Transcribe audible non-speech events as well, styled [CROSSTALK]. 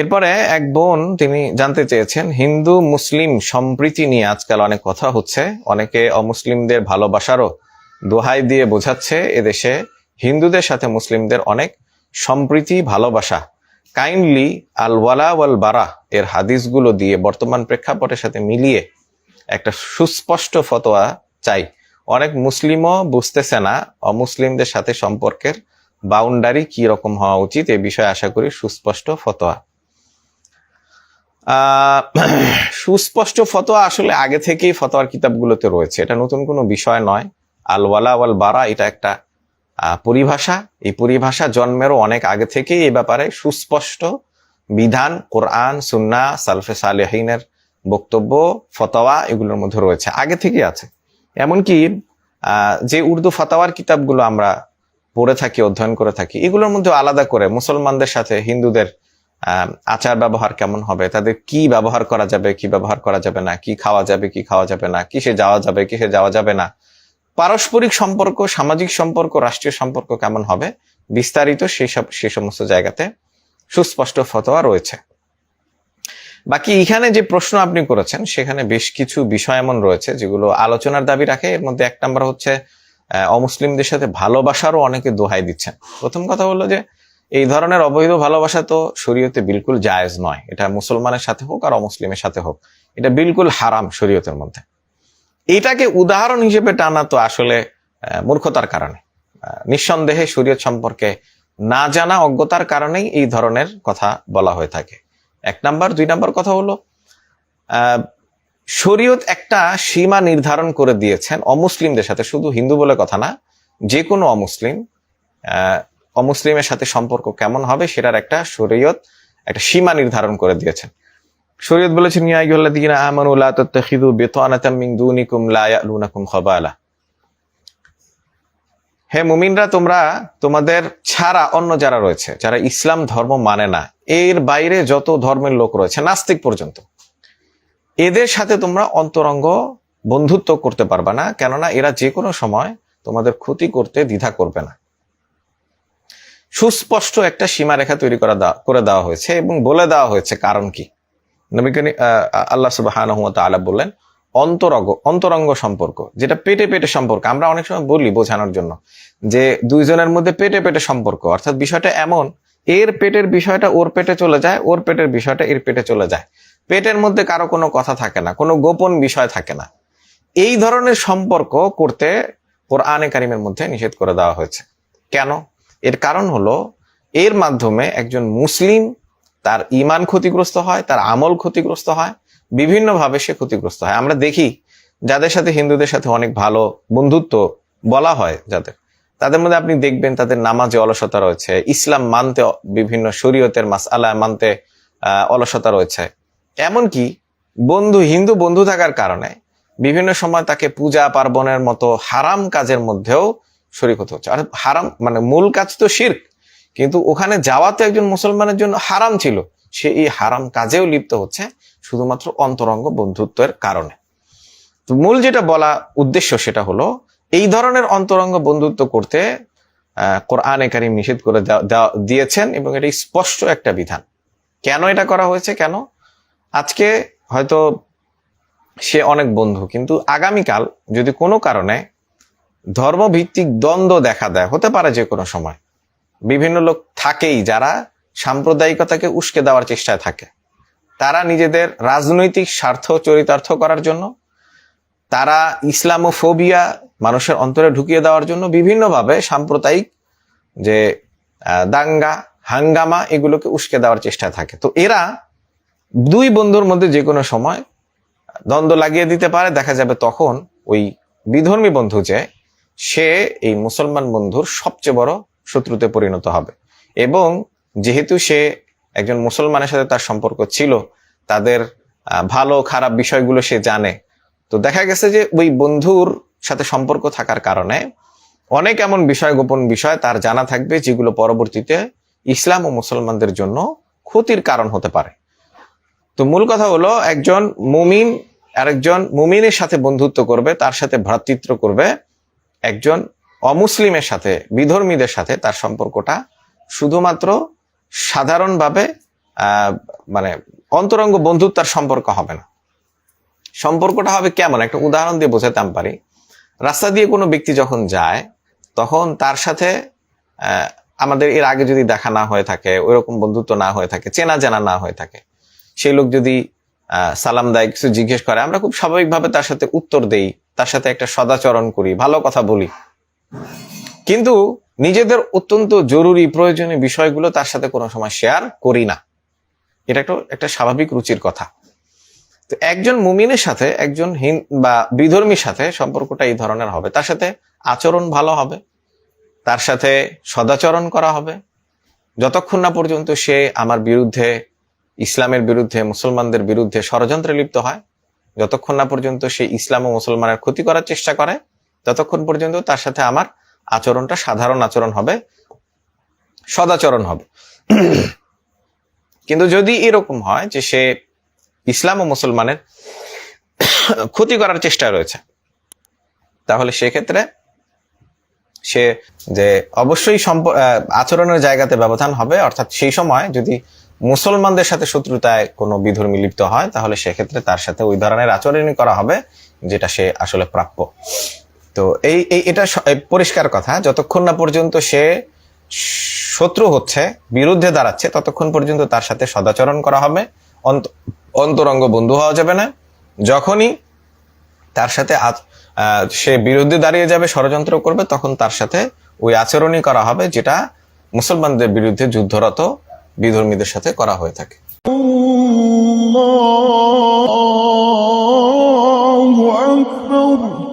এরপরে এক বোন, তিনি জানতে চেয়েছেন, হিন্দু মুসলিম সম্প্রীতি নিয়ে আজকাল অনেক কথা হচ্ছে। অনেকে অমুসলিমদের ভালোবাসারও দোহাই দিয়ে বোঝাচ্ছে এদেশে হিন্দুদের সাথে মুসলিমদের অনেক সম্প্রীতি, ভালোবাসা। কাইন্ডলি আল ওয়ালা ওয়াল বারা এর হাদিসগুলো দিয়ে বর্তমান প্রেক্ষাপটের সাথে মিলিয়ে একটা সুস্পষ্ট ফতোয়া চাই। অনেক মুসলিমও বুঝতেছে না অমুসলিমদের সাথে সম্পর্কের বাউন্ডারি কি রকম হওয়া উচিত, এ বিষয়ে আশা করি সুস্পষ্ট ফতোয়া। [CLEARS THROAT] সুস্পষ্ট ফতোয়া আসলে আগে থেকেই ফতোয়ার কিতাবগুলোতে রয়েছে। এটা নতুন কোনো বিষয় নয়। আল ওয়ালা বারা, এটা একটা পরিভাষা। এই পরিভাষা জন্মেরও অনেক আগে থেকেই এই ব্যাপারে সুস্পষ্ট বিধান, কোরআন, সুন্না, সালফে সালেহিনের বক্তব্য, ফতোয়া এগুলোর মধ্যে রয়েছে। আগে থেকেই আছে। এমনকি যে উর্দু ফতোয়ার কিতাবগুলো আমরা পড়ে থাকি, অধ্যয়ন করে থাকি, এগুলোর মধ্যে আলাদা করে। মুসলমানদের সাথে, হিন্দুদের আচার ব্যবহার কেমন হবে? তাদের কি ব্যবহার করা যাবে, কি ব্যবহার করা যাবে না? কি খাওয়া যাবে, কি খাওয়া যাবে না? কিসে যাওয়া যাবে, কিসে যাওয়া যাবে না? পারস্পরিক সম্পর্ক, সামাজিক সম্পর্ক, রাষ্ট্রীয় সম্পর্ক কেমন হবে? বিস্তারিত সেই সব সে সমস্ত জায়গাতে সুস্পষ্ট ফতোয়া রয়েছে। বাকি এখানে যে প্রশ্ন আপনি করেছেন, সেখানে বেশ কিছু বিষয় এমন রয়েছে যেগুলো আলোচনার দাবি রাখে। এর মধ্যে এক নম্বর হচ্ছে অমুসলিমদের সাথে ভালোবাসারও অনেকে দোহাই দিচ্ছেন। প্রথম কথা হলো যে এই ধরনের অবৈধ ভালোবাসা তো শরীয়তে বিলকুল জায়েজ নয়। এটা মুসলমানের সাথে হোক আর অমুসলিমের সাথে হোক। এটা বিলকুল হারাম শরীয়তের মধ্যে। এটাকে উদাহরণ হিসেবে টানা তো আসলে মূর্খতার কারণে। নিঃসন্দেহে শরীয়ত সম্পর্কে না জানা অজ্ঞতার কারণেই এই ধরনের কথা বলা হয়ে থাকে। এক নাম্বার। দুই নাম্বার কথা হলো শরীয়ত একটা সীমা নির্ধারণ করে দিয়েছেন অমুসলিমদের সাথে। শুধু হিন্দু বলে কথা না, যে কোনো অমুসলিম অমুসলিমের সাথে সম্পর্ক কেমন হবে সেটার একটা শরীয়ত, একটা সীমা নির্ধারণ করে দিয়েছেন। শরীয়ত বলেছেন, ইয়া মিন খাবালা। হে মুমিনরা, তোমরা তোমাদের ছাড়া অন্য যারা রয়েছে, যারা ইসলাম ধর্ম মানে না, এর বাইরে যত ধর্মের লোক রয়েছে, নাস্তিক পর্যন্ত, এদের সাথে তোমরা অন্তরঙ্গ বন্ধুত্ব করতে পারবে না, কেননা এরা যে কোনো সময় তোমাদের ক্ষতি করতে দ্বিধা করবে না। সুস্পষ্ট একটা সীমারেখা তৈরি করা করে দেওয়া হয়েছে এবং বলে দেওয়া হয়েছে কারণ কি? নবী করিম, আহ, আল্লাহ সুবহানাহু ওয়া তাআলা বললেন অন্তরঙ্গ অন্তরঙ্গ সম্পর্ক যেটা পেটে পেটে সম্পর্ক আমরা অনেক সময় বলি বোঝানোর জন্য যে দুইজনের মধ্যে পেটে পেটে সম্পর্ক অর্থাৎ বিষয়টা এমন এর পেটের বিষয়টা ওর পেটে চলে যায় ওর পেটের বিষয়টা এর পেটে চলে যায়। পেটের মধ্যে কারও কোনো কথা থাকে না কোনো গোপন বিষয় থাকে না। এই ধরনের সম্পর্ক করতে ওর কোরআনে কারিমের মধ্যে নিষেধ করে দেওয়া হয়েছে। কেন? এর কারণ হলো, এর মাধ্যমে একজন মুসলিম তার ইমান ক্ষতিগ্রস্ত হয়, তার আমল ক্ষতিগ্রস্ত হয়, বিভিন্নভাবে সে ক্ষতিগ্রস্ত হয়। আমরা দেখি, যাদের সাথে হিন্দুদের সাথে অনেক ভালো বন্ধুত্ব বলা হয়, যাদের। তাদের মধ্যে আপনি দেখবেন তাদের নামাজে অলসতা রয়েছে, ইসলাম মানতে বিভিন্ন শরীয়তের মাস আলা মানতে অলসতা রয়েছে। এমনকি বন্ধু, হিন্দু বন্ধু থাকার কারণে বিভিন্ন সময় তাকে পূজা পার্বণের মতো হারাম কাজের মধ্যেও শরিক হতে হচ্ছে। আর হারাম মানে মূল কাজ তো শির্ক। কিন্তু ওখানে যাওয়া তো একজন মুসলমানের জন্য হারাম ছিল। সে এই হারাম কাজেও লিপ্ত হচ্ছে শুধুমাত্র অন্তরঙ্গ বন্ধুত্বের কারণে। তো মূল যেটা বলা উদ্দেশ্য সেটা হলো, এই ধরনের অন্তরঙ্গ বন্ধুত্ব করতে কোরআনে কারিম নিষেধ করে দিয়েছেন এবং এটা স্পষ্ট একটা বিধান। কেন এটা করা হয়েছে? কেন? আজকে হয়তো সে অনেক বন্ধু, কিন্তু আগামীকাল যদি কোনো কারণে ধর্মভিত্তিক দ্বন্দ্ব দেখা দেয়। হতে পারে যে কোনো সময়। বিভিন্ন লোক থাকেই যারা সাম্প্রদায়িকতাকে উস্কে দেওয়ার চেষ্টায় থাকে। তারা নিজেদের রাজনৈতিক স্বার্থ চরিতার্থ করার জন্য, তারা ইসলামোফোবিয়া, মানুষের অন্তরে ঢুকিয়ে দেওয়ার জন্য বিভিন্নভাবে সাম্প্রদায়িক যে দাঙ্গা, হাঙ্গামা, এগুলোকে উস্কে দেওয়ার চেষ্টায় থাকে। তো এরা দুই বন্ধুর মধ্যে যে কোনো সময় দ্বন্দ্ব লাগিয়ে দিতে পারে। দেখা যাবে তখন ওই বিধর্মী বন্ধু যে সে এই মুসলমান বন্ধুর সবচেয়ে বড় শত্রুতে পরিণত হবে। এবং যেহেতু সে একজন মুসলমানের সাথে তার সম্পর্ক ছিল, তাদের ভালো খারাপ বিষয়গুলো সে জানে। তো দেখা গেছে যে ওই বন্ধুর সাথে সম্পর্ক থাকার কারণে অনেক এমন বিষয়, গোপন বিষয় তার জানা থাকবে, যেগুলো পরবর্তীতে ইসলাম ও মুসলমানদের জন্য ক্ষতির কারণ হতে পারে। তো মূল কথা হলো, একজন মুমিন, আরেকজন মুমিনের সাথে বন্ধুত্ব করবে, তার সাথে ভ্রাতৃত্ব করবে একজন অমুসলিমের সাথে, বিধর্মীদের সাথে তার সম্পর্কটা শুধুমাত্র সাধারণভাবে মানে অন্তরঙ্গ বন্ধুত্বার সম্পর্ক হবে না। সম্পর্কটা হবে কেমন? একটা উদাহরণ দিয়ে বোঝাতাম পারি। রাস্তা দিয়ে কোনো ব্যক্তি যখন যায়, তখন তার সাথে আমাদের এর আগে যদি দেখা না হয়ে থাকে, ওইরকম বন্ধুত্ব না হয়ে থাকে, চেনা জানা না হয়ে থাকে, সেই লোক যদি সালাম দেয়, কিছু জিজ্ঞেস করে, আমরা খুব স্বাভাবিকভাবে তার সাথে উত্তর দেই। তার সাথে একটা সদাচরণ করি, ভালো কথা বলি। কিন্তু নিজেদের অত্যন্ত জরুরি, প্রয়োজনীয় বিষয়গুলো তার সাথে কোনো সময় শেয়ার করি না। এটা একটা একটা স্বাভাবিক রুচির কথা। তো একজন মুমিনের সাথে, একজন হিন বা বিধর্মীর সাথে সম্পর্কটা এই ধরনের হবে। তার সাথে আচরণ ভালো হবে, তার সাথে সদাচরণ করা হবে। যতক্ষণ না পর্যন্ত সে আমার বিরুদ্ধে, ইসলামের বিরুদ্ধে, মুসলমানদের বিরুদ্ধে ষড়যন্ত্রে লিপ্ত হয় যতক্ষণ না পর্যন্ত সে ইসলাম ও মুসলমানের ক্ষতি করার চেষ্টা করে, ততক্ষণ পর্যন্ত তার সাথে আমার আচরণটা সাধারণ আচরণ হবে, সদাচরণ হবে। কিন্তু যদি এরকম হয় যে সে ইসলাম ও মুসলমানের ক্ষতি করার চেষ্টা রয়েছে, তাহলে সেক্ষেত্রে সে যে অবশ্যই সম্প- আচরণের জায়গাতে ব্যবধান হবে, অর্থাৎ সেই সময় যদি মুসলমানদের সাথে শত্রুতায় কোনো বিধর্মী লিপ্ত হয়, তাহলে সেক্ষেত্রে তার সাথে ওই ধরনের আচরণই করা হবে, যেটা সে আসলে প্রাপ্য। তো এই এটা পরিষ্কার কথা, যতক্ষণ না পর্যন্ত সে শত্রু হচ্ছে, বিরুদ্ধে দাঁড়াচ্ছে, ততক্ষণ পর্যন্ত তার সাথে সদাচরণ করা হবে, অন্ত- অন্তরঙ্গ বন্ধু হওয়া যাবে না। যখনই তার সাথে সে বিরুদ্ধে দাঁড়িয়ে যাবে, ষড়যন্ত্র করবে, তখন তার সাথে ওই আচরণই করা হবে, যেটা মুসলমানদের বিরুদ্ধে যুদ্ধরত বিধর্মীদের সাথে করা হয়ে থাকে। আল্লাহু আকবার।